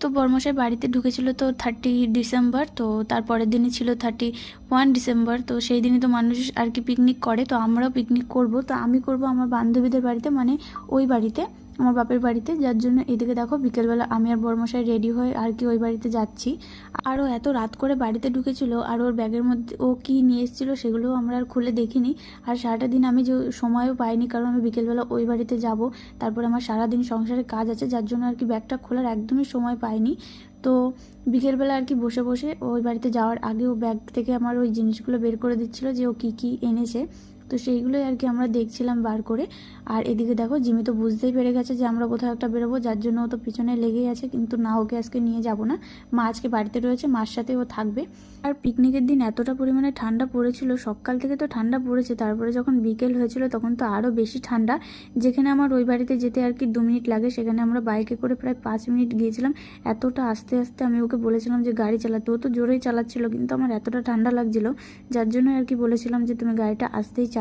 তো বর্মশাই বাড়িতে ঢুকেছিল তো থার্টি ডিসেম্বর তো তারপরের দিনই ছিল থার্টি ওয়ান ডিসেম্বর তো সেই দিনই তো মানুষ আর কি পিকনিক করে, তো আমরাও পিকনিক করব। তো আমি করব আমার বান্ধবীদের বাড়িতে মানে ওই বাড়িতে। আমার বাপের বাড়িতে, যার জন্য এদিকে দেখো বিকেলবেলা আমি আর বর্মশাই রেডি হয়ে আর কি ওই বাড়িতে যাচ্ছি। আরও এত রাত করে বাড়িতে ঢুকেছিল, আর ওর ব্যাগের মধ্যে ও কী নিয়ে এসেছিল সেগুলোও আমরা আর খুলে দেখিনি। আর সারাটা দিন আমি যে সময়ও পাইনি, কারণ আমি বিকেলবেলা ওই বাড়িতে যাব। তারপরে আমার সারাদিন সংসারে কাজ আছে, যার জন্য আর কি ব্যাগটা খোলার একদমই সময় পাইনি। তো বিকেলবেলা আর কি বসে বসে ওই বাড়িতে যাওয়ার আগে ও ব্যাগ থেকে আমার ওই জিনিসগুলো বের করে দিচ্ছিল যে ও কী কী এনেছে। তো সেইগুলোই আর কি আমরা দেখছিলাম বার করে। আর এদিকে দেখো, জিমি তো বুঝতেই পেরে গেছে যে আমরা কোথাও একটা বেরোবো, যার জন্য ও তো পিছনে লেগেই আছে, কিন্তু না, ওকে আজকে নিয়ে যাব না। মা আজকে বাড়িতে রয়েছে, মার সাথে ও থাকবে। আর পিকনিকের দিন এতটা পরিমাণে ঠান্ডা পড়েছিল, সকাল থেকে তো ঠান্ডা পড়েছে, তারপরে যখন বিকেল হয়েছিল তখন তো আরও বেশি ঠান্ডা। যেখানে আমার ওই বাড়িতে যেতে আর কি দু মিনিট লাগে, সেখানে আমরা বাইকে করে প্রায় পাঁচ মিনিট গিয়েছিলাম। এতটা আস্তে আস্তে আমি ওকে বলেছিলাম যে গাড়ি চালাতে, ও তো জোরেই চালাচ্ছিল, কিন্তু আমার এতটা ঠান্ডা লাগছিল, যার জন্য আর কি বলেছিলাম যে তুমি গাড়িটা আসতেই চালা